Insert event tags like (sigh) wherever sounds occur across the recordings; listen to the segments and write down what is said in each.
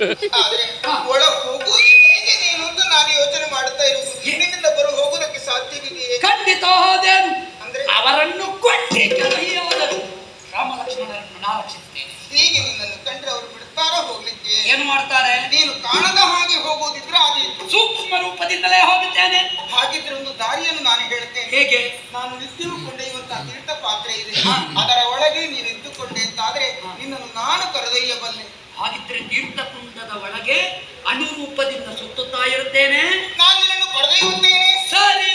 ಆದ್ರೆ ಒಳ ಹೋಗುವುದು ಹೇಗೆ ನೀನು ಅಂತ ನಾನು ಯೋಚನೆ ಮಾಡುತ್ತಾ ಇರುವುದು. ನಿನ್ನಿಂದ ಬರು ಹೋಗುವುದಕ್ಕೆ ಸಾಧ್ಯವಿದೆಯೇ ಖಂಡಿತ ಹೋದೆನು. ಅಂದ್ರೆ? ಅವರನ್ನು ಕೊಟ್ಟಿ ಕೈಯಾದರು ರಾಮ ಲಕ್ಷ್ಮಣರನ್ನು ನಾ ರಕ್ಷಿಸ್ತೇನೆ ಹೀಗೆ ನಿನ್ನನ್ನು ಕಂಡ್ರೆ ಅವರು ಬಿಡ್ತಾರ ಹೋಗ್ಲಿಕ್ಕೆ? ಏನು ಮಾಡ್ತಾರೆ? ನೀನು ಕಾಣದ ಹಾಗೆ ಹೋಗುವುದಿದ್ರೆ ಆದೀತು ಸೂಕ್ಷ್ಮ ರೂಪದಿಂದಲೇ ಹೋಗುತ್ತೇನೆ. ಹಾಗಿದ್ರೆ ಒಂದು ದಾರಿಯನ್ನು ನಾನು ಹೇಳ್ತೇನೆ ಹೇಗೆ? ನಾನು ನಿತ್ಯವೂ ಕೊಂಡೊಯ್ಯುವಂತಹ ತೀರ್ಥ ಪಾತ್ರೆ ಇದೆ. ಅದರ ಒಳಗೆ ನೀನು ಇದ್ದುಕೊಂಡೆ ಅಂತಾದ್ರೆ ನಿನ್ನನ್ನು ನಾನು ಕರೆದೊಯ್ಯಬಲ್ಲೆ. ಹಾಗಿದ್ರೆ ತೀರ್ಥಕುಂಡದ ಒಳಗೆ ಅನುರೂಪದಿಂದ ಸುತ್ತುತ್ತಾ ಇರುತ್ತೇನೆ. ನಾನು ನಿನ್ನನ್ನು ಸರಿ.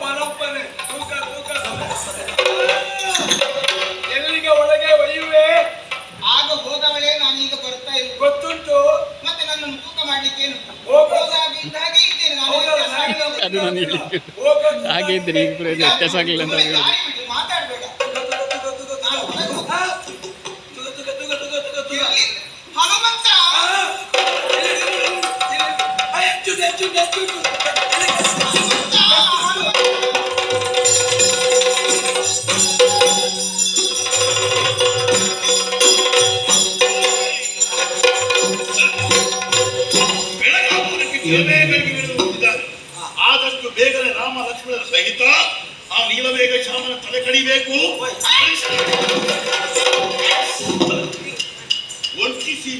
ಪರಂಪರೆ. ಅದು ನಾನು ಹೇಳಿದ್ದು ಹೋಗು. ಇದ್ರೆ ಈಗ ವ್ಯತ್ಯಾಸ ಆಗಲಿಲ್ಲ ಅಂತ ಹೇಳುದು ದಾರಿ ಬೇಗನೆ ರಾಮ ಲಕ್ಷ್ಮಣರ ಸಹಿತ ಆ ನೀಲವೇಗ ಶಾಮನ ತಲೆ ಕಡಿಬೇಕು. ವಂಚಿಸಿ.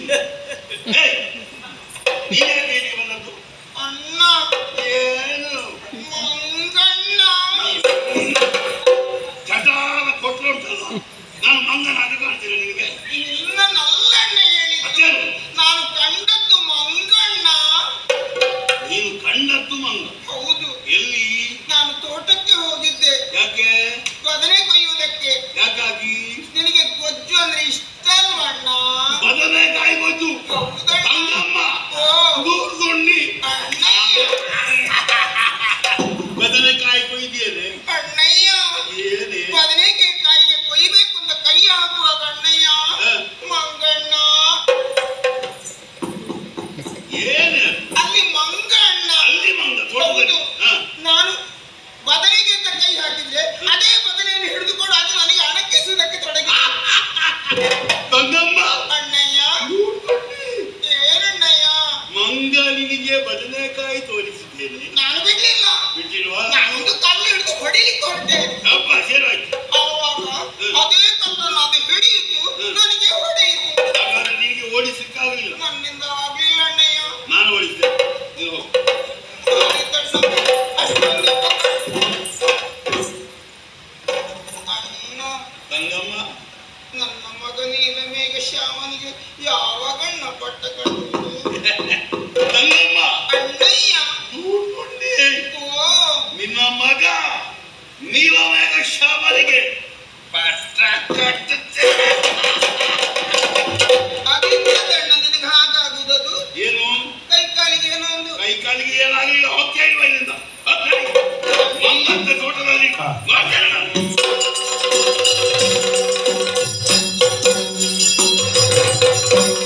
ಏಯ್, ಬದನೆ ಕೊಯ್ಯುವುದಕ್ಕೆ? ಯಾಕಾಗಿ? ನಿನಗೆ ಗೊಜ್ಜು ಅಂದ್ರೆ ಇಷ್ಟ ಅಲ್ವಣ್ಣ ಬದನೆಕಾಯಿ ಗೊಜ್ಜು. ತಂಗಮ್ಮ. ಓ. ಬದನೆಕಾಯಿ ತೋರಿಸಿದ್ದೇನೆ ನಾನು ಬಿಡ್ಲಿಲ್ಲ. ಬಿಡ್ಲಿಲ್ವಾ? ನಾನೊಂದು ಕಲ್ಲು ಹಿಡಿದು ಹೊಡಿಲಿಕ್ಕೆ ಹೊರಟೆ. ಅಪ್ಪ ಸೇರಾಯ್ತು ಆವಾಗ ಅದೇ ಕಲ್ಲನ್ನು ಅದು ಹಿಡಿಯಿತು. ನನಗೆ ಹೊಡೆಯಿತು. ಹಾಗಾದ್ರೆ ನಿನಗೆ ಓಡಿಸಲಿಕ್ಕಾಗಲಿಲ್ಲ ನನ್ನಿಂದ ಆಗ್ಲಿಲ್ಲ ಅಣ್ಣಯ್ಯ. ನಾನು ಓಡಿಸಿದೆ. ನೀನು ಹೋಗು. ತಂಗಮ್ಮ ನನ್ನ ಮಗ ಮೇಘ ಶ್ಯಾಮನಿಗೆ ಯಾವಾಗಣ್ಣ ಪಟ್ಟ ಕಟ್ಟುವುದು (laughs) ಕಾಲಿಗೆ ಏನಾಗಲಿಲ್ಲ ಹೋಗ್ತಾ ಇಲ್ವಾ ಇಲ್ಲಿಂದ ಮಂಗಂತ ತೋಟದಲ್ಲಿ